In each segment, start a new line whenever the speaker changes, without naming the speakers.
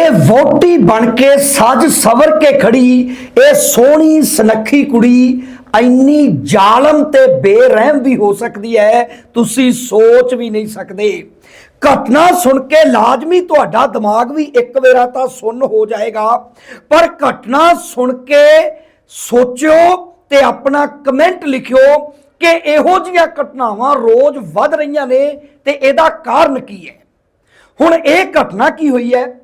ਇਹ ਵੋਟੀ ਬਣ ਕੇ ਸੱਜ ਸਵਰ ਕੇ ਖੜੀ, ਇਹ ਸੋਹਣੀ ਸੁਨੱਖੀ ਕੁੜੀ ਇੰਨੀ ਜ਼ਾਲਮ ਤੇ ਬੇਰਹਿਮ ਵੀ ਹੋ ਸਕਦੀ ਹੈ, ਤੁਸੀਂ ਸੋਚ ਵੀ ਨਹੀਂ ਸਕਦੇ। ਘਟਨਾ ਸੁਣ ਕੇ ਲਾਜ਼ਮੀ ਤੁਹਾਡਾ ਦਿਮਾਗ ਵੀ ਇੱਕ ਵੇਰਾ ਤਾਂ ਸੁੰਨ ਹੋ ਜਾਏਗਾ। ਪਰ ਘਟਨਾ ਸੁਣ ਕੇ ਸੋਚਿਓ ਤੇ ਆਪਣਾ ਕਮੈਂਟ ਲਿਖਿਓ ਕਿ ਇਹੋ ਜਿਹੀਆਂ ਘਟਨਾਵਾਂ ਰੋਜ਼ ਵੱਧ ਰਹੀਆਂ ਨੇ ਤੇ ਇਹਦਾ ਕਾਰਨ ਕੀ ਹੈ? ਹੁਣ ਇਹ ਘਟਨਾ ਕੀ ਹੋਈ ਹੈ?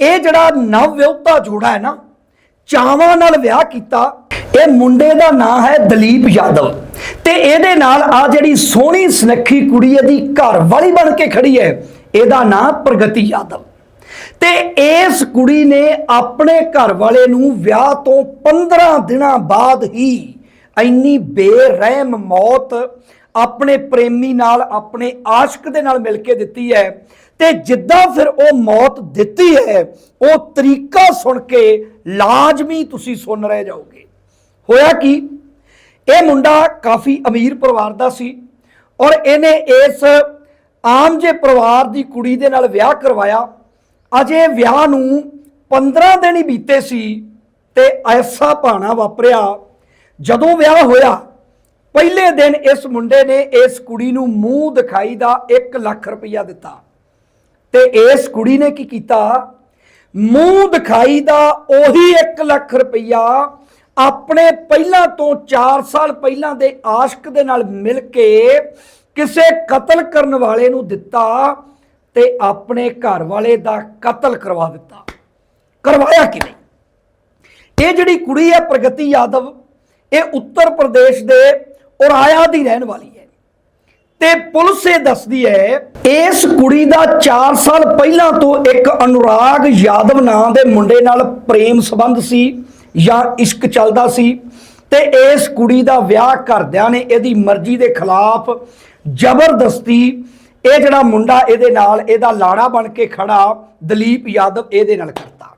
ਇਹ ਜਿਹੜਾ ਨਵ ਵਿਆਹੁਤਾ ਜੋੜਾ ਹੈ ਨਾ, ਚਾਵਾਂ ਨਾਲ ਵਿਆਹ ਕੀਤਾ, ਇਹ ਮੁੰਡੇ ਦਾ ਨਾਂ ਹੈ ਦਲੀਪ ਯਾਦਵ। ਤੇ ਇਹਦੇ ਨਾਲ ਆ ਜਿਹੜੀ ਸੋਹਣੀ ਸੁਨੱਖੀ ਕੁੜੀ ਇਹਦੀ ਘਰ ਵਾਲੀ ਬਣ ਕੇ ਖੜੀ ਹੈ, ਇਹਦਾ ਨਾਂ ਪ੍ਰਗਤੀ ਯਾਦਵ। ਤੇ ਇਸ ਕੁੜੀ ਨੇ ਆਪਣੇ ਘਰ ਵਾਲੇ ਨੂੰ ਵਿਆਹ ਤੋਂ 15 ਦਿਨਾਂ ਬਾਅਦ ਹੀ ਇੰਨੀ ਬੇਰਹਿਮ ਮੌਤ ਆਪਣੇ ਪ੍ਰੇਮੀ ਨਾਲ, ਆਪਣੇ ਆਸ਼ਿਕ ਦੇ ਨਾਲ ਮਿਲ ਕੇ ਦਿੱਤੀ ਹੈ। ਤੇ ਜਿੱਦਾਂ ਫਿਰ ਉਹ ਮੌਤ ਦਿੱਤੀ ਹੈ, ਉਹ ਤਰੀਕਾ ਸੁਣ ਕੇ ਲਾਜ਼ਮੀ ਤੁਸੀਂ ਸੁਣ ਰਹਿ ਜਾਓਗੇ। ਹੋਇਆ ਕੀ? ਇਹ ਮੁੰਡਾ ਕਾਫੀ ਅਮੀਰ ਪਰਿਵਾਰ ਦਾ ਸੀ ਔਰ ਇਹਨੇ ਇਸ ਆਮ ਜੇ ਪਰਿਵਾਰ ਦੀ ਕੁੜੀ ਦੇ ਨਾਲ ਵਿਆਹ ਕਰਵਾਇਆ। ਅਜੇ ਵਿਆਹ ਨੂੰ 15 ਦਿਨ ਹੀ ਬੀਤੇ ਸੀ ਤੇ ਐਸਾ ਭਾਣਾ ਵਾਪਰਿਆ। ਜਦੋਂ ਵਿਆਹ ਹੋਇਆ ਪਹਿਲੇ ਦਿਨ ਇਸ ਮੁੰਡੇ ਨੇ ਇਸ ਕੁੜੀ ਨੂੰ ਮੂੰਹ ਦਿਖਾਈ ਦਾ 1 ਲੱਖ ਰੁਪਇਆ ਦਿੱਤਾ। ਤੇ ਇਸ ਕੁੜੀ ਨੇ ਕੀ ਕੀਤਾ? ਮੂੰਹ ਦਿਖਾਈ ਦਾ ਉਹੀ 1 ਲੱਖ ਰੁਪਇਆ ਆਪਣੇ ਪਹਿਲਾਂ ਤੋਂ 4 ਸਾਲ ਪਹਿਲਾਂ ਦੇ ਆਸ਼ਕ ਦੇ ਨਾਲ ਮਿਲ ਕੇ ਕਿਸੇ ਕਤਲ ਕਰਨ ਵਾਲੇ ਨੂੰ ਦਿੱਤਾ ਤੇ ਆਪਣੇ ਘਰ ਵਾਲੇ ਦਾ ਕਤਲ ਕਰਵਾ ਦਿੱਤਾ। ਕਰਵਾਇਆ ਕਿਵੇਂ ਇਹ ਜਿਹੜੀ ਕੁੜੀ ਹੈ ਪ੍ਰਗਤੀ ਯਾਦਵ, ਇਹ ਉੱਤਰ ਪ੍ਰਦੇਸ਼ ਦੇ ਔਰਾਇਆ ਦੀ ਰਹਿਣ ਵਾਲੀ ਹੈ। ਤੇ ਪੁਲਿਸ ਇਹ ਦੱਸਦੀ ਹੈ, ਇਸ ਕੁੜੀ ਦਾ 4 ਸਾਲ ਪਹਿਲਾਂ ਤੋਂ ਇੱਕ ਅਨੁਰਾਗ ਯਾਦਵ ਨਾਂ ਦੇ ਮੁੰਡੇ ਨਾਲ ਪ੍ਰੇਮ ਸੰਬੰਧ ਸੀ ਜਾਂ ਇਸ਼ਕ ਚੱਲਦਾ ਸੀ ਤੇ ਇਸ ਕੁੜੀ ਦਾ ਵਿਆਹ ਘਰਦਿਆਂ ਨੇ ਇਹਦੀ ਮਰਜ਼ੀ ਦੇ ਖਿਲਾਫ ਜ਼ਬਰਦਸਤੀ ਇਹ ਜਿਹੜਾ ਮੁੰਡਾ ਇਹਦੇ ਨਾਲ ਇਹਦਾ ਲਾੜਾ ਬਣ ਕੇ ਖੜਾ, ਦਲੀਪ ਯਾਦਵ ਇਹਦੇ ਨਾਲ ਕਰਤਾ।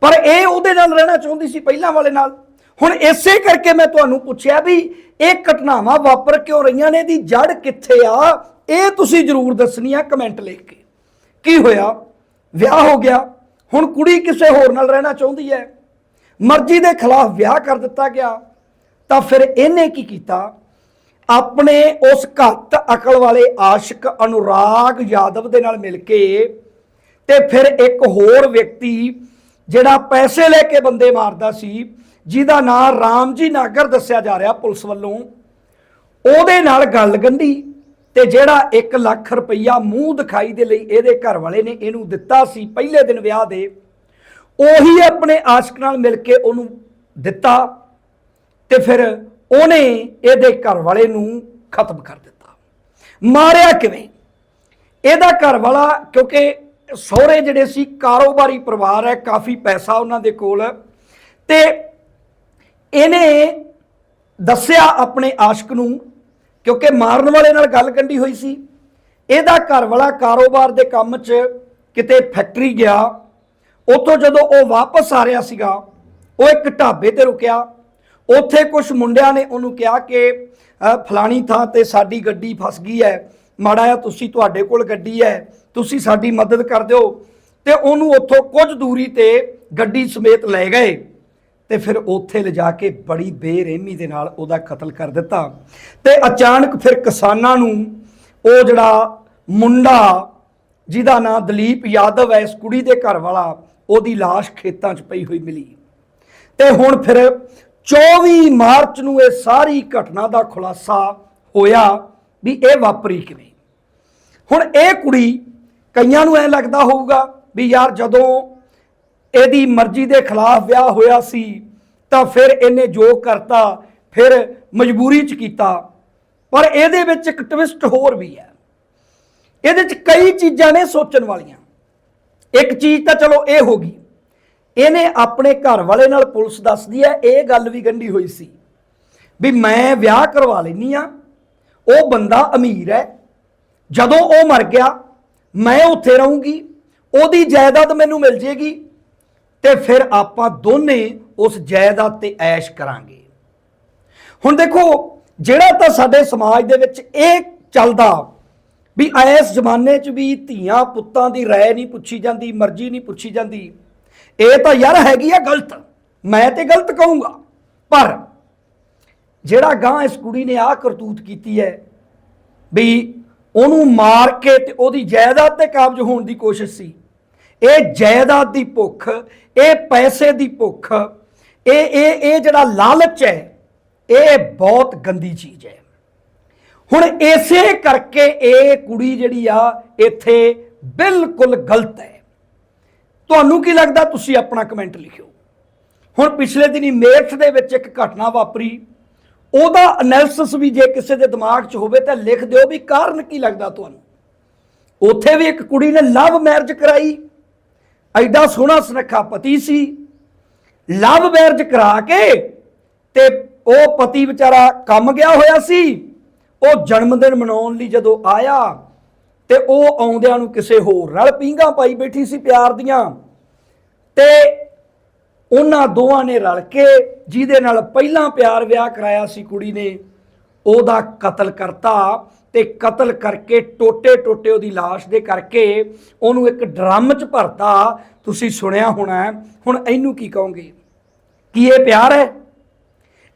ਪਰ ਇਹ ਉਹਦੇ ਨਾਲ ਰਹਿਣਾ ਚਾਹੁੰਦੀ ਸੀ ਪਹਿਲਾਂ ਵਾਲੇ ਨਾਲ। ਹੁਣ ਇਸੇ ਕਰਕੇ ਮੈਂ ਤੁਹਾਨੂੰ ਪੁੱਛਿਆ ਵੀ ਇਹ ਘਟਨਾਵਾਂ ਵਾਪਰ ਕਿਉਂ ਰਹੀਆਂ ਨੇ ਦੀ ਜੜ ਕਿੱਥੇ ਆ? ਇਹ ਤੁਸੀਂ ਜ਼ਰੂਰ ਦੱਸਣੀ ਆ ਕਮੈਂਟ ਲਿਖ ਕੇ। ਕੀ ਹੋਇਆ? ਵਿਆਹ ਹੋ ਗਿਆ। ਹੁਣ ਕੁੜੀ ਕਿਸੇ ਹੋਰ ਨਾਲ ਰਹਿਣਾ ਚਾਹੁੰਦੀ ਹੈ। ਮਰਜ਼ੀ ਦੇ ਖਿਲਾਫ ਵਿਆਹ ਕਰ ਦਿੱਤਾ ਗਿਆ। ਤਾਂ ਫਿਰ ਇਹਨੇ ਕੀ ਕੀਤਾ? ਆਪਣੇ ਉਸ ਘੱਟ ਅਕਲ ਵਾਲੇ ਆਸ਼ਿਕ ਅਨੁਰਾਗ ਯਾਦਵ ਦੇ ਨਾਲ ਮਿਲ ਕੇ ਤੇ ਫਿਰ ਇੱਕ ਹੋਰ ਵਿਅਕਤੀ ਜਿਹੜਾ ਪੈਸੇ ਲੈ ਕੇ ਬੰਦੇ ਮਾਰਦਾ ਸੀ, ਜਿਹਦਾ ਨਾਮ ਰਾਮਜੀ ਨਾਗਰ ਦੱਸਿਆ ਜਾ ਰਿਹਾ ਪੁਲਿਸ ਵੱਲੋਂ, ਉਹਦੇ ਨਾਲ ਗੱਲ ਗੰਢੀ ਤੇ ਜਿਹੜਾ 1 ਲੱਖ ਰੁਪਈਆ ਮੂੰਹ ਦਿਖਾਈ ਦੇ ਲਈ ਇਹਦੇ ਘਰ ਵਾਲੇ ਨੇ ਇਹਨੂੰ ਦਿੱਤਾ ਸੀ ਪਹਿਲੇ ਦਿਨ ਵਿਆਹ ਦੇ, ਉਹੀ ਆਪਣੇ ਆਸ਼ਕ ਨਾਲ ਮਿਲ ਕੇ ਉਹਨੂੰ ਦਿੱਤਾ ਤੇ ਫਿਰ ਉਹਨੇ ਇਹਦੇ ਘਰ ਵਾਲੇ ਨੂੰ ਖਤਮ ਕਰ ਦਿੱਤਾ। ਮਾਰਿਆ ਕਿਵੇਂ? ਇਹਦਾ ਘਰ ਵਾਲਾ ਕਿਉਂਕਿ ਸਹੁਰੇ ਜਿਹੜੇ ਸੀ, ਕਾਰੋਬਾਰੀ ਪਰਿਵਾਰ ਹੈ, ਕਾਫੀ ਪੈਸਾ ਉਹਨਾਂ ਦੇ ਕੋਲ ਤੇ ਇਹਨੇ ਦੱਸਿਆ ਆਪਣੇ ਆਸ਼ਕ ਨੂੰ, ਕਿਉਂਕਿ ਮਾਰਨ ਵਾਲੇ ਨਾਲ ਗੱਲ ਕੰਢੀ ਹੋਈ ਸੀ। ਇਹਦਾ ਘਰ ਵਾਲਾ ਕਾਰੋਬਾਰ ਦੇ ਕੰਮ 'ਚ ਕਿਤੇ ਫੈਕਟਰੀ ਗਿਆ। ਉੱਥੋਂ ਜਦੋਂ ਉਹ ਵਾਪਸ ਆ ਰਿਹਾ ਸੀਗਾ, ਉਹ ਇੱਕ ਢਾਬੇ ਤੇ ਰੁਕਿਆ। ਉੱਥੇ ਕੁਝ ਮੁੰਡਿਆਂ ਨੇ ਉਹਨੂੰ ਕਿਹਾ ਕਿ ਫਲਾਣੀ ਥਾਂ ਤੇ ਸਾਡੀ ਗੱਡੀ ਫਸ ਗਈ ਹੈ ਮਾੜਾ ਆ ਤੁਸੀਂ ਤੁਹਾਡੇ ਕੋਲ ਗੱਡੀ ਹੈ, ਤੁਸੀਂ ਸਾਡੀ ਮਦਦ ਕਰ ਦਿਓ। ਤੇ ਉਹਨੂੰ ਉੱਥੋਂ ਕੁਝ ਦੂਰੀ ਤੇ ਗੱਡੀ ਸਮੇਤ ਲੈ ਗਏ। ਤੇ ਫਿਰ ਉੱਥੇ ਲਿਜਾ ਕੇ ਬੜੀ ਬੇਰਹਿਮੀ ਦੇ ਨਾਲ ਉਹਦਾ ਕਤਲ ਕਰ ਦਿੱਤਾ। ਤੇ ਅਚਾਨਕ ਫਿਰ ਕਿਸਾਨਾਂ ਨੂੰ ਉਹ ਜਿਹੜਾ ਮੁੰਡਾ, ਜਿਹਦਾ ਨਾਂ ਦਲੀਪ ਯਾਦਵ ਹੈ, ਇਸ ਕੁੜੀ ਦੇ ਘਰ ਵਾਲਾ, ਉਹਦੀ ਲਾਸ਼ ਖੇਤਾਂ 'ਚ ਪਈ ਹੋਈ ਮਿਲੀ। ਤੇ ਹੁਣ ਫਿਰ 24 ਮਾਰਚ ਨੂੰ ਇਹ ਸਾਰੀ ਘਟਨਾ ਦਾ ਖੁਲਾਸਾ ਹੋਇਆ। ਵੀ ਇਹ ਵਾਪਰੀ ਕਿਵੇਂ ਹੁਣ ਇਹ ਕੁੜੀ ਕਈਆਂ ਨੂੰ ਐ ਲੱਗਦਾ ਹੋਊਗਾ ਵੀ ਯਾਰ ਜਦੋਂ ਇਹਦੀ ਮਰਜ਼ੀ ਦੇ ਖਿਲਾਫ ਵਿਆਹ ਹੋਇਆ ਸੀ, ਤਾਂ ਫਿਰ ਇਹਨੇ ਜੋ ਕਰਤਾ, ਫਿਰ ਮਜਬੂਰੀ 'ਚ ਕੀਤਾ। ਪਰ ਇਹਦੇ ਵਿੱਚ ਇੱਕ ਟਵਿਸਟ ਹੋਰ ਵੀ ਹੈ। ਇਹਦੇ 'ਚ ਕਈ ਚੀਜ਼ਾਂ ਨੇ ਸੋਚਣ ਵਾਲੀਆਂ। ਇੱਕ ਚੀਜ਼ ਤਾਂ ਚਲੋ ਇਹ ਹੋ ਗਈ। ਇਹਨੇ ਆਪਣੇ ਘਰ ਵਾਲੇ ਨਾਲ ਪੁਲਿਸ ਦੱਸਦੀ ਹੈ, ਇਹ ਗੱਲ ਵੀ ਗੰਢੀ ਹੋਈ ਸੀ। ਵੀ ਮੈਂ ਵਿਆਹ ਕਰਵਾ ਲੈਨੀ ਆ ਉਹ ਬੰਦਾ ਅਮੀਰ ਹੈ। ਜਦੋਂ ਉਹ ਮਰ ਗਿਆ, ਮੈਂ ਉੱਥੇ ਰਹੂੰਗੀ, ਉਹਦੀ ਜਾਇਦਾਦ ਮੈਨੂੰ ਮਿਲ ਜੇਗੀ ਤੇ ਫਿਰ ਆਪਾਂ ਦੋਨੇ ਉਸ ਜਾਇਦਾਦ ਤੇ ਐਸ਼ ਕਰਾਂਗੇ। ਹੁਣ ਦੇਖੋ, ਜਿਹੜਾ ਤਾਂ ਸਾਡੇ ਸਮਾਜ ਦੇ ਵਿੱਚ ਇਹ ਚੱਲਦਾ ਵੀ ਇਸ ਜ਼ਮਾਨੇ 'ਚ ਵੀ ਧੀਆਂ ਪੁੱਤਾਂ ਦੀ ਰਾਏ ਨਹੀਂ ਪੁੱਛੀ ਜਾਂਦੀ, ਮਰਜ਼ੀ ਨਹੀਂ ਪੁੱਛੀ ਜਾਂਦੀ, ਇਹ ਤਾਂ ਯਾਰ ਹੈਗੀ ਆ ਗਲਤ। ਮੈਂ ਤੇ ਗਲਤ ਕਹੂੰਗਾ, ਪਰ ਜਿਹੜਾ ਗਾਂ ਇਸ ਕੁੜੀ ਨੇ ਆਹ ਕਰਤੂਤ ਕੀਤੀ ਹੈ ਵੀ ਉਹਨੂੰ ਮਾਰ ਕੇ ਤੇ ਉਹਦੀ ਜਾਇਦਾਦ ਤੇ ਕਾਬਜ ਹੋਣ ਦੀ ਕੋਸ਼ਿਸ਼ ਸੀ। ਇਹ ਜਾਇਦਾਦ ਦੀ ਭੁੱਖ, ਇਹ ਪੈਸੇ ਦੀ ਭੁੱਖ, ਇਹ ਇਹ ਇਹ ਜਿਹੜਾ ਲਾਲਚ ਹੈ, ਇਹ ਬਹੁਤ ਗੰਦੀ ਚੀਜ਼ ਹੈ। ਹੁਣ ਇਸੇ ਕਰਕੇ ਇਹ ਕੁੜੀ ਜਿਹੜੀ ਆ, ਇੱਥੇ ਬਿਲਕੁਲ ਗਲਤ ਹੈ। ਤੁਹਾਨੂੰ ਕੀ ਲੱਗਦਾ ਤੁਸੀਂ ਆਪਣਾ ਕਮੈਂਟ ਲਿਖਿਓ? ਹੁਣ ਪਿਛਲੇ ਦਿਨੀ ਮੇਰਠ ਦੇ ਵਿੱਚ ਇੱਕ ਘਟਨਾ ਵਾਪਰੀ। ਉਹਦਾ ਐਨਾਲਿਸਿਸ ਵੀ ਜੇ ਕਿਸੇ ਦੇ ਦਿਮਾਗ 'ਚ ਹੋਵੇ ਤਾਂ ਲਿਖ ਦਿਓ ਵੀ ਕਾਰਨ ਕੀ ਲੱਗਦਾ ਤੁਹਾਨੂੰ। ਉੱਥੇ ਵੀ ਇੱਕ ਕੁੜੀ ਨੇ ਲਵ ਮੈਰਿਜ ਕਰਾਈ। ਐਡਾ ਸੋਹਣਾ ਸੁਨੱਖਾ ਪਤੀ ਸੀ। ਲਵ ਮੈਰਿਜ ਕਰਾ ਕੇ ਤੇ ਉਹ ਪਤੀ ਵਿਚਾਰਾ ਕੰਮ ਗਿਆ ਹੋਇਆ ਸੀ। ਉਹ ਜਨਮ ਦਿਨ ਮਨਾਉਣ ਲਈ ਜਦੋਂ ਆਇਆ ਤੇ ਉਹ ਆਉਂਦਿਆਂ ਨੂੰ ਕਿਸੇ ਹੋਰ ਨਾਲ ਪੀਂਘਾਂ ਪਾਈ ਬੈਠੀ ਸੀ ਪਿਆਰ ਦੀਆਂ। ਤੇ ਉਹਨਾਂ ਦੋਵਾਂ ਨੇ ਰਲ ਕੇ ਜਿਹਦੇ ਨਾਲ ਪਹਿਲਾਂ ਪਿਆਰ ਵਿਆਹ ਕਰਾਇਆ ਸੀ ਕੁੜੀ ਨੇ, ਉਹਦਾ ਕਤਲ ਕਰਤਾ ਤੇ ਕਤਲ ਕਰਕੇ ਟੋਟੇ ਟੋਟੇ ਉਹਦੀ ਲਾਸ਼ ਦੇ ਕਰਕੇ ਉਹਨੂੰ ਇੱਕ ਡਰਮ 'ਚ ਭਰਤਾ। ਤੁਸੀਂ ਸੁਣਿਆ ਹੋਣਾ ਹੁਣ ਇਹਨੂੰ ਕੀ ਕਹੋਗੇ? ਕੀ ਇਹ ਪਿਆਰ ਹੈ?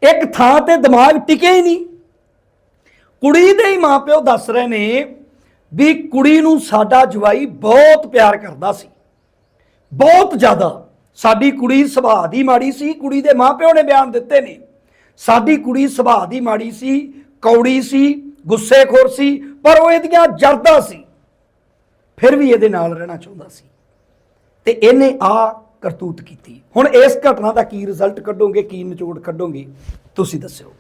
ਇੱਕ ਥਾਂ ਤੇ ਦਿਮਾਗ ਟਿਕੇ ਹੀ ਨਹੀਂ। ਕੁੜੀ ਦੇ ਹੀ ਮਾਪਿਓ ਦੱਸ ਰਹੇ ਨੇ ਵੀ ਕੁੜੀ ਨੂੰ ਸਾਡਾ ਜਵਾਈ ਬਹੁਤ ਪਿਆਰ ਕਰਦਾ ਸੀ। ਬਹੁਤ ਜ਼ਿਆਦਾ। ਸਾਡੀ ਕੁੜੀ ਸੁਭਾਅ ਦੀ ਮਾੜੀ ਸੀ, ਕੁੜੀ ਦੇ ਮਾਪਿਓ ਨੇ ਬਿਆਨ ਦਿੱਤੇ ਨੇ। ਸਾਡੀ ਕੁੜੀ ਸੁਭਾਅ ਦੀ ਮਾੜੀ ਸੀ, ਕੌੜੀ ਸੀ, ਗੁੱਸੇਖੋਰ ਸੀ, ਪਰ ਉਹ ਇਹਦੀਆਂ ਜਰਦਾ ਸੀ। ਫਿਰ ਵੀ ਇਹਦੇ ਨਾਲ ਰਹਿਣਾ ਚਾਹੁੰਦਾ ਸੀ। ਤੇ ਇਹਨੇ ਆ ਕਰਤੂਤ ਕੀਤੀ। ਹੁਣ ਇਸ ਘਟਨਾ ਦਾ ਕੀ ਰਿਜ਼ਲਟ ਕੱਢੋਗੇ, ਕੀ ਨਿਚੋੜ ਕੱਢੋਗੇ, ਤੁਸੀਂ ਦੱਸਿਓ।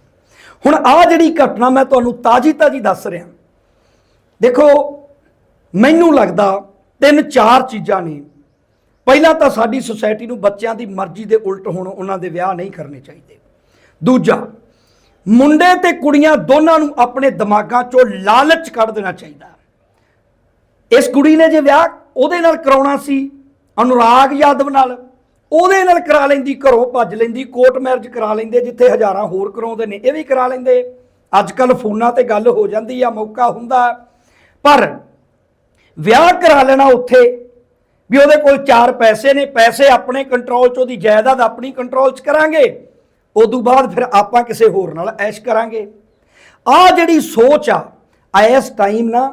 ਹੁਣ ਆ ਜਿਹੜੀ ਘਟਨਾ ਮੈਂ ਤੁਹਾਨੂੰ ਤਾਜੀ ਤਾਜੀ ਦੱਸ ਰਿਹਾ। ਦੇਖੋ, ਮੈਨੂੰ ਲੱਗਦਾ ਤਿੰਨ ਚਾਰ ਚੀਜ਼ਾਂ ਨੇ ਪਹਿਲਾਂ ਤਾਂ ਸਾਡੀ ਸੁਸਾਇਟੀ ਨੂੰ ਬੱਚਿਆਂ ਦੀ ਮਰਜ਼ੀ ਦੇ ਉਲਟ ਹੁਣ ਉਹਨਾਂ ਦੇ ਵਿਆਹ ਨਹੀਂ ਕਰਨੇ ਚਾਹੀਦੇ। ਦੂਜਾ, ਮੁੰਡੇ ਤੇ ਕੁੜੀਆਂ ਦੋਨਾਂ ਨੂੰ ਆਪਣੇ ਦਿਮਾਗਾਂ 'ਚੋਂ ਲਾਲਚ ਕੱਢ ਦੇਣਾ ਚਾਹੀਦਾ। ਇਸ ਕੁੜੀ ਨੇ ਜੇ ਵਿਆਹ ਉਹਦੇ ਨਾਲ ਕਰਾਉਣਾ ਸੀ, ਅਨੁਰਾਗ ਯਾਦਵ ਨਾਲ, ਉਹਦੇ ਨਾਲ ਕਰਾ ਲੈਂਦੀ, ਘਰੋਂ ਭੱਜ ਲੈਂਦੀ ਕੋਰਟ ਮੈਰਿਜ ਕਰਾ ਲੈਂਦੇ, ਜਿੱਥੇ ਹਜ਼ਾਰਾਂ ਹੋਰ ਕਰਾਉਂਦੇ ਨੇ, ਇਹ ਵੀ ਕਰਾ ਲੈਂਦੇ। ਅੱਜ ਕੱਲ ਫੋਨਾਂ ਤੇ ਗੱਲ ਹੋ ਜਾਂਦੀ ਆ, ਮੌਕਾ ਹੁੰਦਾ। ਪਰ ਵਿਆਹ ਕਰਾ ਲੈਣਾ ਉੱਥੇ ਵੀ ਉਹਦੇ ਕੋਲ ਚਾਰ ਪੈਸੇ ਨੇ, ਪੈਸੇ ਆਪਣੇ ਕੰਟਰੋਲ 'ਚ, ਉਹਦੀ ਜਾਇਦਾਦ ਆਪਣੀ ਕੰਟਰੋਲ 'ਚ ਕਰਾਂਗੇ। ਉਦੋਂ ਬਾਅਦ ਫਿਰ ਆਪਾਂ ਕਿਸੇ ਹੋਰ ਨਾਲ ਐਸ਼ ਕਰਾਂਗੇ। ਆ ਜਿਹੜੀ ਸੋਚ ਆ ਇਸ ਟਾਈਮ ਨਾ,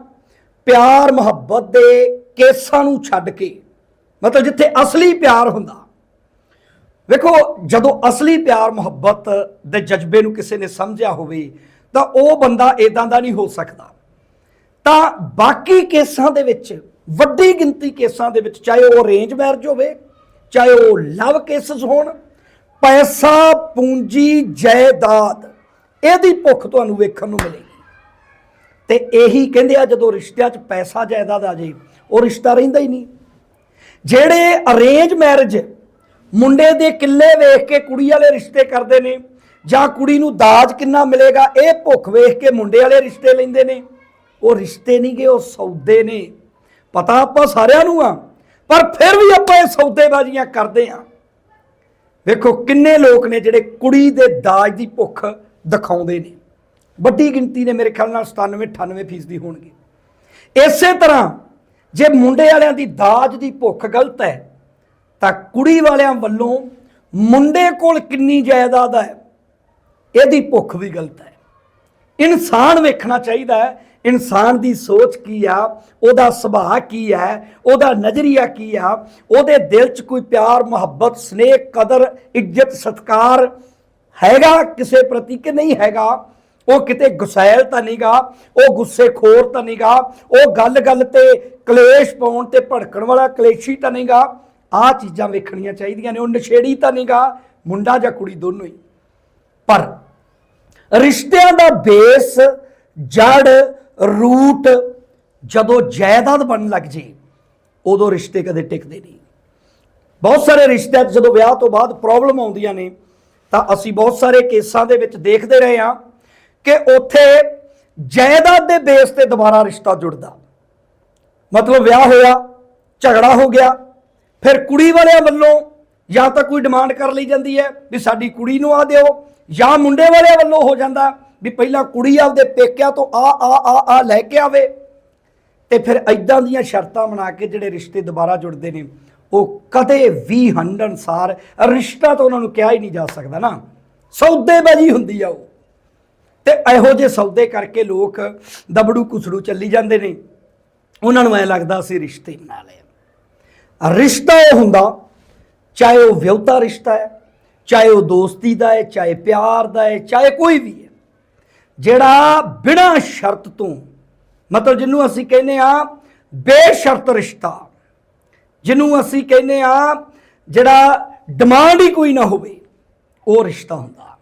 ਪਿਆਰ ਮੁਹੱਬਤ ਦੇ ਕੇਸਾਂ ਨੂੰ ਛੱਡ ਕੇ, ਮਤਲਬ ਜਿੱਥੇ ਅਸਲੀ ਪਿਆਰ ਹੁੰਦਾ। ਵੇਖੋ, ਜਦੋਂ ਅਸਲੀ ਪਿਆਰ ਮੁਹੱਬਤ ਦੇ ਜਜ਼ਬੇ ਨੂੰ ਕਿਸੇ ਨੇ ਸਮਝਿਆ ਹੋਵੇ, ਤਾਂ ਉਹ ਬੰਦਾ ਇਦਾਂ ਦਾ ਨਹੀਂ ਹੋ ਸਕਦਾ। ਤਾਂ ਬਾਕੀ ਕੇਸਾਂ ਦੇ ਵਿੱਚ ਵੱਡੀ ਗਿਣਤੀ ਕੇਸਾਂ ਦੇ ਵਿੱਚ ਚਾਹੇ ਉਹ ਅਰੇਂਜ ਮੈਰਿਜ ਹੋਵੇ, ਚਾਹੇ ਉਹ ਲਵ ਕੇਸਸ ਹੋਣ, ਪੈਸਾ, ਪੂੰਜੀ, ਜਾਇਦਾਦ, ਇਹਦੀ ਭੁੱਖ ਤੁਹਾਨੂੰ ਵੇਖਣ ਨੂੰ ਮਿਲੇਗੀ। ਤੇ ਇਹੀ ਕਹਿੰਦੇ ਆ, ਜਦੋਂ ਰਿਸ਼ਤਿਆਂ 'ਚ ਪੈਸਾ, ਜਾਇਦਾਦ ਆ ਜਾਏ, ਉਹ ਰਿਸ਼ਤਾ ਰਹਿੰਦਾ ਹੀ ਨਹੀਂ। ਜਿਹੜੇ ਅਰੇਂਜ ਮੈਰਿਜ ਮੁੰਡੇ ਦੇ ਕਿੱਲੇ ਵੇਖ ਕੇ ਕੁੜੀ ਵਾਲੇ ਰਿਸ਼ਤੇ ਕਰਦੇ ਨੇ, ਜਾਂ ਕੁੜੀ ਨੂੰ ਦਾਜ ਕਿੰਨਾ ਮਿਲੇਗਾ, ਇਹ ਭੁੱਖ ਵੇਖ ਕੇ ਮੁੰਡੇ ਵਾਲੇ ਰਿਸ਼ਤੇ ਲੈਂਦੇ ਨੇ, ਉਹ ਰਿਸ਼ਤੇ ਨਹੀਂ ਗੇ, ਉਹ ਸੌਦੇ ਨੇ। ਪਤਾ ਆਪਾਂ ਸਾਰਿਆਂ ਨੂੰ ਆ, ਪਰ ਫਿਰ ਵੀ ਆਪਾਂ ਇਹ ਸੌਦੇਬਾਜ਼ੀਆਂ ਕਰਦੇ ਆ। ਵੇਖੋ ਕਿੰਨੇ ਲੋਕ ਨੇ ਜਿਹੜੇ ਕੁੜੀ ਦੇ ਦਾਜ ਦੀ ਭੁੱਖ ਦਿਖਾਉਂਦੇ ਨੇ। ਵੱਡੀ ਗਿਣਤੀ ਨੇ ਮੇਰੇ ਖਿਆਲ ਨਾਲ 97 98 ਫੀਸਦੀ ਹੋਣਗੇ। ਇਸੇ ਤਰ੍ਹਾਂ ਜੇ ਮੁੰਡੇ ਵਾਲਿਆਂ ਦੀ ਦਾਜ ਦੀ ਭੁੱਖ ਗਲਤ ਹੈ, ਤਾਂ ਕੁੜੀ ਵਾਲਿਆਂ ਵੱਲੋਂ ਮੁੰਡੇ ਕੋਲ ਕਿੰਨੀ ਜਾਇਦਾਦ ਹੈ, ਇਹਦੀ ਭੁੱਖ ਵੀ ਗਲਤ ਹੈ। ਇਨਸਾਨ ਵੇਖਣਾ ਚਾਹੀਦਾ ਹੈ। ਇਨਸਾਨ ਦੀ ਸੋਚ ਕੀ ਆ? ਉਹਦਾ ਸੁਭਾਅ ਕੀ ਹੈ? ਉਹਦਾ ਨਜ਼ਰੀਆ ਕੀ ਆ? ਉਹਦੇ ਦਿਲ 'ਚ ਕੋਈ ਪਿਆਰ, ਮੁਹੱਬਤ, ਸਨੇਹ, ਕਦਰ, ਇੱਜ਼ਤ, ਸਤਕਾਰ ਹੈਗਾ ਕਿਸੇ ਪ੍ਰਤੀ ਕਿ ਨਹੀਂ ਹੈਗਾ? ਉਹ ਕਿਤੇ ਗੁਸੈਲ ਤਾਂ ਨਹੀਂਗਾ ਉਹ ਗੁੱਸੇਖੋਰ ਤਾਂ ਨਹੀਂਗਾ ਉਹ ਗੱਲ-ਗੱਲ ਤੇ ਕਲੇਸ਼ ਪਾਉਣ ਤੇ ਭੜਕਣ ਵਾਲਾ, ਕਲੇਸ਼ੀ ਤਾਂ ਨਹੀਂਗਾ ਆਹ ਚੀਜ਼ਾਂ ਵੇਖਣੀਆਂ ਚਾਹੀਦੀਆਂ ਨੇ, ਉਹ ਨਸ਼ੇੜੀ ਤਾਂ ਨਹੀਂਗਾ ਮੁੰਡਾ ਜਾਂ ਕੁੜੀ ਦੋਨੋਂ ਹੀ। ਪਰ ਰਿਸ਼ਤਿਆਂ ਦਾ ਬੇਸ, ਜੜ, ਰੂਟ ਜਦੋਂ ਜਾਇਦਾਦ ਬਣਨ ਲੱਗ ਜੇ, ਉਦੋਂ ਰਿਸ਼ਤੇ ਕਦੇ ਟਿਕਦੇ ਨਹੀਂ। ਬਹੁਤ ਸਾਰੇ ਰਿਸ਼ਤਿਆਂ 'ਚ ਜਦੋਂ ਵਿਆਹ ਤੋਂ ਬਾਅਦ ਪ੍ਰੋਬਲਮ ਆਉਂਦੀਆਂ ਨੇ, ਤਾਂ ਅਸੀਂ ਬਹੁਤ ਸਾਰੇ ਕੇਸਾਂ ਦੇ ਵਿੱਚ ਦੇਖਦੇ ਰਹੇ ਹਾਂ ਕਿ ਉੱਥੇ ਜਾਇਦਾਦ ਦੇ ਬੇਸ ਤੇ ਦੁਬਾਰਾ ਰਿਸ਼ਤਾ ਜੁੜਦਾ। ਮਤਲਬ ਵਿਆਹ ਹੋਇਆ, ਝਗੜਾ ਹੋ ਗਿਆ, ਫਿਰ ਕੁੜੀ ਵਾਲਿਆਂ ਵੱਲੋਂ ਜਾਂ ਤਾਂ ਕੋਈ ਡਿਮਾਂਡ ਕਰ ਲਈ ਜਾਂਦੀ ਹੈ ਵੀ ਸਾਡੀ ਕੁੜੀ ਨੂੰ ਆ ਦਿਓ, ਜਾਂ ਮੁੰਡੇ ਵਾਲਿਆਂ ਵੱਲੋਂ ਹੋ ਜਾਂਦਾ ਵੀ ਪਹਿਲਾਂ ਕੁੜੀ ਆਪਦੇ ਪੇਕਿਆਂ ਤੋਂ ਆ ਆ ਆ ਆ ਲੈ ਕੇ ਆਵੇ। ਤੇ ਫਿਰ ਐਦਾਂ ਦੀਆਂ ਸ਼ਰਤਾਂ ਬਣਾ ਕੇ ਜਿਹੜੇ ਰਿਸ਼ਤੇ ਦੁਬਾਰਾ ਜੁੜਦੇ ਨੇ, ਉਹ ਕਦੇ ਵੀ ਹੰਡਣਸਾਰ ਰਿਸ਼ਤਾ ਤਾਂ ਉਹਨਾਂ ਨੂੰ ਕਿਹਾ ਹੀ ਨਹੀਂ ਜਾ ਸਕਦਾ ਨਾ। ਸੌਦੇਬਾਜ਼ੀ ਹੁੰਦੀ ਆ ਉਹ। ਤੇ ਇਹੋ ਜਿਹੇ ਸੌਦੇ ਕਰਕੇ ਲੋਕ ਦਬੜੂ ਕੁਸੜੂ ਚੱਲੀ ਜਾਂਦੇ ਨੇ। ਉਹਨਾਂ ਨੂੰ ਐ ਲੱਗਦਾ ਅਸੀਂ ਰਿਸ਼ਤੇ ਬਣਾ ਲਏ ਰਿਸ਼ਤਾ ਇਹ ਹੁੰਦਾ ਚਾਹੇ ਉਹ ਵਿਆਹਤਾ ਰਿਸ਼ਤਾ ਹੈ, ਚਾਹੇ ਉਹ ਦੋਸਤੀ ਦਾ ਹੈ, ਚਾਹੇ ਪਿਆਰ ਦਾ ਹੈ, ਚਾਹੇ ਕੋਈ ਵੀ ਹੈ, ਜਿਹੜਾ ਬਿਨਾਂ ਸ਼ਰਤ ਤੋਂ, ਮਤਲਬ ਜਿਹਨੂੰ ਅਸੀਂ ਕਹਿੰਦੇ ਆ ਬੇਸ਼ਰਤ ਰਿਸ਼ਤਾ, ਜਿਹਨੂੰ ਅਸੀਂ ਕਹਿੰਦੇ ਆ ਜਿਹੜਾ ਡਿਮਾਂਡ ਹੀ ਕੋਈ ਨਾ ਹੋਵੇ, ਉਹ ਰਿਸ਼ਤਾ ਹੁੰਦਾ।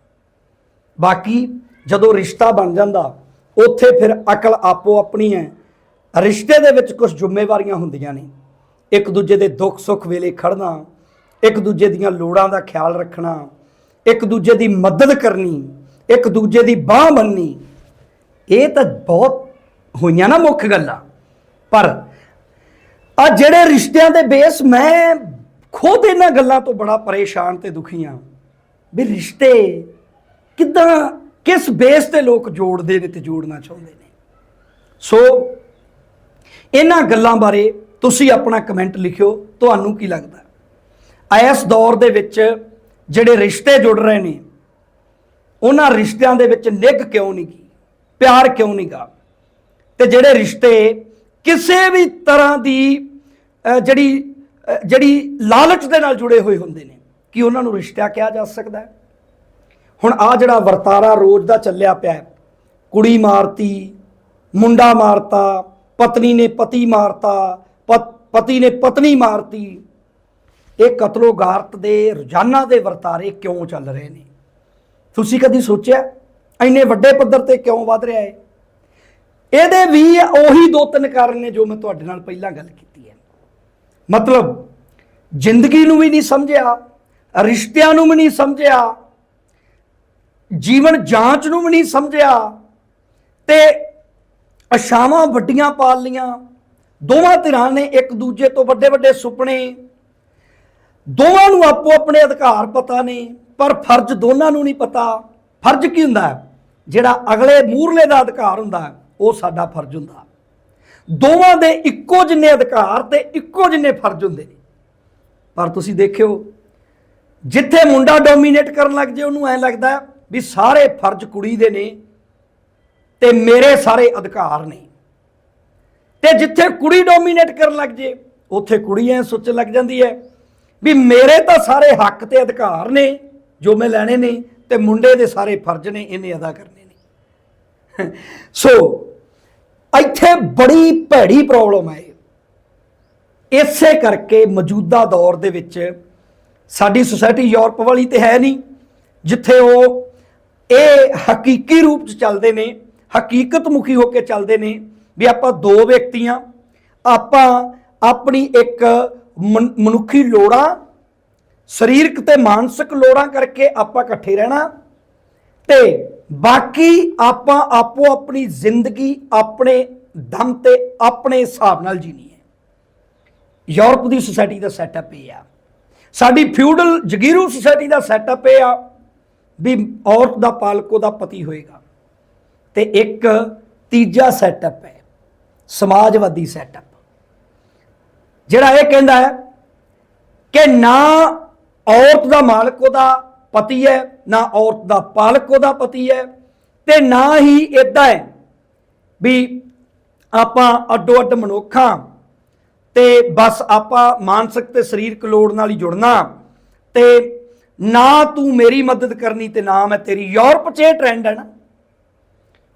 ਬਾਕੀ ਜਦੋਂ ਰਿਸ਼ਤਾ ਬਣ ਜਾਂਦਾ, ਉੱਥੇ ਫਿਰ ਅਕਲ ਆਪੋ ਆਪਣੀ ਹੈ। ਰਿਸ਼ਤੇ ਦੇ ਵਿੱਚ ਕੁਝ ਜ਼ਿੰਮੇਵਾਰੀਆਂ ਹੁੰਦੀਆਂ ਨੇ। ਇੱਕ ਦੂਜੇ ਦੇ ਦੁੱਖ ਸੁੱਖ ਵੇਲੇ ਖੜਨਾ ਇੱਕ ਦੂਜੇ ਦੀਆਂ ਲੋੜਾਂ ਦਾ ਖਿਆਲ ਰੱਖਣਾ, ਇੱਕ ਦੂਜੇ ਦੀ ਮਦਦ ਕਰਨੀ, ਇੱਕ ਦੂਜੇ ਦੀ ਬਾਹ ਬੰਨਣੀ ਇਹ ਤਾਂ ਬਹੁਤ ਹੋਈਆਂ ਨਾ ਮੁੱਖ ਗੱਲਾਂ। ਪਰ ਆ ਜਿਹੜੇ ਰਿਸ਼ਤਿਆਂ ਦੇ ਬੇਸ, ਮੈਂ ਖੁਦ ਇਹਨਾਂ ਗੱਲਾਂ ਤੋਂ ਬੜਾ ਪਰੇਸ਼ਾਨ ਤੇ ਦੁਖੀ ਹਾਂ ਵੀ ਰਿਸ਼ਤੇ ਕਿੱਦਾਂ, ਕਿਸ ਬੇਸ ਤੇ ਲੋਕ ਜੋੜਦੇ ਨੇ ਤੇ ਜੋੜਨਾ ਚਾਹੁੰਦੇ ਨੇ। ਸੋ ਇਹਨਾਂ ਗੱਲਾਂ ਬਾਰੇ ਤੁਸੀਂ ਆਪਣਾ ਕਮੈਂਟ ਲਿਖਿਓ, ਤੁਹਾਨੂੰ ਕੀ ਲੱਗਦਾ? ਇਸ ਦੌਰ ਦੇ ਵਿੱਚ ਜਿਹੜੇ ਰਿਸ਼ਤੇ ਜੁੜ ਰਹੇ ਨੇ, ਉਹਨਾਂ ਰਿਸ਼ਤਿਆਂ ਦੇ ਵਿੱਚ ਨਿੱਘ ਕਿਉਂ ਨਹੀਂ ਗੀ ਪਿਆਰ ਕਿਉਂ ਨਹੀਂ ਗਾ? ਤੇ ਜਿਹੜੇ ਰਿਸ਼ਤੇ ਕਿਸੇ ਵੀ ਤਰ੍ਹਾਂ ਦੀ ਜਿਹੜੀ ਜਿਹੜੀ ਲਾਲਚ ਦੇ ਨਾਲ ਜੁੜੇ ਹੋਏ ਹੁੰਦੇ ਨੇ, ਕਿ ਉਹਨਾਂ ਨੂੰ ਰਿਸ਼ਤਾ ਕਿਹਾ ਜਾ ਸਕਦਾ ਹੈ? ਹੁਣ ਆ ਜਿਹੜਾ ਵਰਤਾਰਾ ਰੋਜ਼ ਦਾ ਚੱਲਿਆ ਪਿਆ ਕੁੜੀ ਮਾਰਤੀ, ਮੁੰਡਾ ਮਾਰਤਾ, ਪਤਨੀ ਨੇ ਪਤੀ ਮਾਰਤਾ, ਪਤ- ਪਤੀ ਨੇ ਪਤਨੀ ਮਾਰਤੀ ਇਹ ਕਤਲੋ ਗਾਰਤ ਦੇ ਰੋਜ਼ਾਨਾ ਦੇ ਵਰਤਾਰੇ ਕਿਉਂ ਚੱਲ ਰਹੇ ਨੇ? ਤੁਸੀਂ ਕਦੀ ਸੋਚਿਆ ਇੰਨੇ ਵੱਡੇ ਪੱਧਰ ਤੇ ਕਿਉਂ ਵੱਧ ਰਿਹਾ ਹੈ? ਇਹਦੇ ਵੀ ਉਹੀ ਦੋ ਤਿੰਨ ਕਾਰਨ ਨੇ ਜੋ ਮੈਂ ਤੁਹਾਡੇ ਨਾਲ ਪਹਿਲਾਂ ਗੱਲ ਕੀਤੀ ਹੈ। ਮਤਲਬ, ਜ਼ਿੰਦਗੀ ਨੂੰ ਵੀ ਨਹੀਂ ਸਮਝਿਆ, ਰਿਸ਼ਤਿਆਂ ਨੂੰ ਵੀ ਨਹੀਂ ਸਮਝਿਆ, ਜੀਵਨ ਜਾਂਚ ਨੂੰ ਵੀ ਨਹੀਂ ਸਮਝਿਆ ਤੇ ਅਸ਼ਾਵਾਂ ਵੱਡੀਆਂ ਪਾਲ ਲੀਆਂ ਦੋਵਾਂ ਧਿਰਾਂ ਨੇ ਇੱਕ ਦੂਜੇ ਤੋਂ ਵੱਡੇ ਵੱਡੇ ਸੁਪਨੇ ਦੋਵਾਂ ਨੂੰ ਆਪੋ ਆਪਣੇ ਅਧਿਕਾਰ ਪਤਾ ਨੇ ਪਰ ਫਰਜ਼ ਦੋਨਾਂ ਨੂੰ ਨਹੀਂ ਪਤਾ। ਫਰਜ਼ ਕੀ ਹੁੰਦਾ ਹੈ? ਜਿਹੜਾ ਅਗਲੇ ਮੂਰਲੇ ਦਾ ਅਧਿਕਾਰ ਹੁੰਦਾ ਉਹ ਸਾਡਾ ਫਰਜ਼ ਹੁੰਦਾ। ਦੋਵਾਂ ਦੇ ਇੱਕੋ ਜਿੰਨੇ ਅਧਿਕਾਰ ਤੇ ਇੱਕੋ ਜਿੰਨੇ ਫਰਜ਼ ਹੁੰਦੇ ਨੇ। ਪਰ ਤੁਸੀਂ ਦੇਖਿਓ, ਜਿੱਥੇ ਮੁੰਡਾ ਡੋਮੀਨੇਟ ਕਰਨ ਲੱਗ ਜੇ ਉਹਨੂੰ ਐ ਲੱਗਦਾ ਵੀ ਸਾਰੇ ਫਰਜ਼ ਕੁੜੀ ਦੇ ਨੇ ਤੇ ਮੇਰੇ ਸਾਰੇ ਅਧਿਕਾਰ ਨੇ। ਤੇ ਜਿੱਥੇ ਕੁੜੀ ਡੋਮੀਨੇਟ ਕਰਨ ਲੱਗ ਜੇ ਉੱਥੇ ਕੁੜੀ ਐ ਸੋਚਣ ਲੱਗ ਜਾਂਦੀ ਹੈ ਵੀ ਮੇਰੇ ਤਾਂ ਸਾਰੇ ਹੱਕ ਤੇ ਅਧਿਕਾਰ ਨੇ, ਜੋ ਮੈਂ ਲੈਣੇ ਨੇ ਤੇ ਮੁੰਡੇ ਦੇ ਸਾਰੇ ਫਰਜ਼ ਨੇ ਇਹਨੇ ਅਦਾ ਕਰਨੇ ਨੇ। ਸੋ, ਇੱਥੇ ਬੜੀ ਭੈੜੀ ਪ੍ਰੋਬਲਮ ਹੈ ਇਸੇ ਕਰਕੇ ਮੌਜੂਦਾ ਦੌਰ ਦੇ ਵਿੱਚ ਸਾਡੀ ਸੁਸਾਇਟੀ ਯੂਰਪ ਵਾਲੀ ਤੇ ਹੈ ਨਹੀਂ, ਜਿੱਥੇ ਉਹ ਇਹ ਹਕੀਕੀ ਰੂਪ ਚ ਚੱਲਦੇ ਨੇ ਹਕੀਕਤ ਮੁਖੀ ਹੋ ਕੇ ਚੱਲਦੇ ਨੇ, ਵੀ ਆਪਾਂ ਦੋ ਵਿਅਕਤੀਆਂ, ਆਪਾਂ ਆਪਣੀ ਇੱਕ ਮਨੁੱਖੀ ਲੋੜਾਂ, ਸਰੀਰਕ ਤੇ ਮਾਨਸਿਕ ਲੋੜਾਂ ਕਰਕੇ ਆਪਾਂ ਇਕੱਠੇ ਰਹਿਣਾ ਤੇ ਬਾਕੀ ਆਪਾਂ ਆਪੋ ਆਪਣੀ ਜ਼ਿੰਦਗੀ ਆਪਣੇ ਦਮ ਤੇ ਆਪਣੇ ਹਿਸਾਬ ਨਾਲ ਜੀਣੀ ਹੈ। ਯੂਰਪ ਦੀ ਸੁਸਾਇਟੀ ਦਾ ਸੈਟਅਪ ਇਹ ਆ। ਸਾਡੀ ਫਿਊਡਲ ਜਗੀਰੂ ਸੁਸਾਇਟੀ ਦਾ ਸੈਟਅਪ ਇਹ ਆ ਵੀ ਔਰਤ ਦਾ ਪਾਲਕ ਉਹਦਾ ਪਤੀ ਹੋਏਗਾ। ਤੇ ਇੱਕ ਤੀਜਾ ਸੈਟਅਪ ਹੈ, ਸਮਾਜਵਾਦੀ ਸੈਟਅਪ। ਜਿਹੜਾ ਇਹ ਕਹਿੰਦਾ ਹੈ ਕਿ ਨਾ ਔਰਤ ਦਾ ਮਾਲਕ ਉਹਦਾ ਪਤੀ ਹੈ, ਨਾ ਔਰਤ ਦਾ ਪਾਲਕ ਉਹਦਾ ਪਤੀ ਹੈ ਤੇ ਨਾ ਹੀ ਇਦਾਂ ਹੈ ਵੀ ਆਪਾਂ ਅੱਡੋ ਅੱਡ ਮਨੁੱਖਾਂ ਤੇ ਬਸ ਆਪਾਂ ਮਾਨਸਿਕ ਤੇ ਸਰੀਰਕ ਲੋੜ ਨਾਲ ਹੀ ਜੁੜਨਾ ਤੇ ਨਾ ਤੂੰ ਮੇਰੀ ਮਦਦ ਕਰਨੀ ਤੇ ਨਾ ਮੈਂ ਤੇਰੀ ਯੂਰਪ 'ਚ ਇਹ ਟ੍ਰੈਂਡ ਹੈ ਨਾ।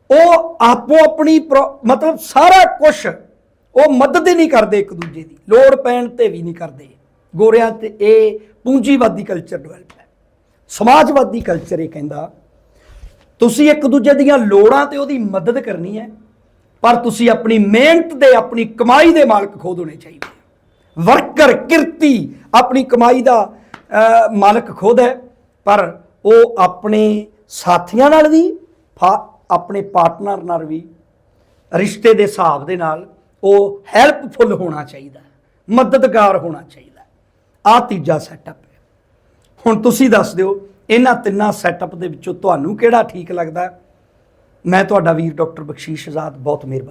ਉਹ ਆਪੋ ਆਪਣੀ ਪ੍ਰੋ- ਮਤਲਬ ਸਾਰਾ ਕੁਝ ਉਹ ਮਦਦ ਹੀ ਨਹੀਂ ਕਰਦੇ ਇੱਕ ਦੂਜੇ ਦੀ, ਲੋੜ ਪੈਣ ਤੇ ਵੀ ਨਹੀਂ ਕਰਦੇ। ਗੋਰਿਆਂ ਤੇ ਇਹ ਪੂੰਜੀਵਾਦੀ ਕਲਚਰ ਡਿਵੈਲਪ ਹੈ। ਸਮਾਜਵਾਦੀ ਕਲਚਰ ਇਹ ਕਹਿੰਦਾ, ਤੁਸੀਂ ਇੱਕ ਦੂਜੇ ਦੀਆਂ ਲੋੜਾਂ ਤੇ ਉਹਦੀ ਮਦਦ ਕਰਨੀ ਹੈ, ਪਰ ਤੁਸੀਂ ਆਪਣੀ ਮਿਹਨਤ ਦੇ, ਆਪਣੀ ਕਮਾਈ ਦੇ ਮਾਲਕ ਖੁਦ ਹੋਣੇ ਚਾਹੀਦੇ ਵਰਕਰ, ਕਿਰਤੀ ਆਪਣੀ ਕਮਾਈ ਦਾ ਮਾਲਕ ਖੁਦ ਹੈ, ਪਰ ਉਹ ਆਪਣੇ ਸਾਥੀਆਂ ਨਾਲ ਵੀ, ਫਾ- ਆਪਣੇ ਪਾਰਟਨਰ ਨਾਲ ਵੀ, ਰਿਸ਼ਤੇ ਦੇ ਹਿਸਾਬ ਦੇ ਨਾਲ ਉਹ ਹੈਲਪਫੁਲ ਹੋਣਾ ਚਾਹੀਦਾ, ਮਦਦਗਾਰ ਹੋਣਾ ਚਾਹੀਦਾ। ਆ ਤੀਜਾ ਸੈਟਅਪ ਹੈ। ਹੁਣ ਤੁਸੀਂ ਦੱਸ ਦਿਓ, ਇਹਨਾਂ ਤਿੰਨਾਂ ਸੈਟਅਪ ਦੇ ਵਿੱਚੋਂ ਤੁਹਾਨੂੰ ਕਿਹੜਾ ਠੀਕ ਲੱਗਦਾ? ਮੈਂ ਤੁਹਾਡਾ ਵੀਰ ਡਾਕਟਰ ਬਖਸ਼ੀਸ਼ ਆਜ਼ਾਦ, ਬਹੁਤ ਮਿਹਰਬਾਨੀ।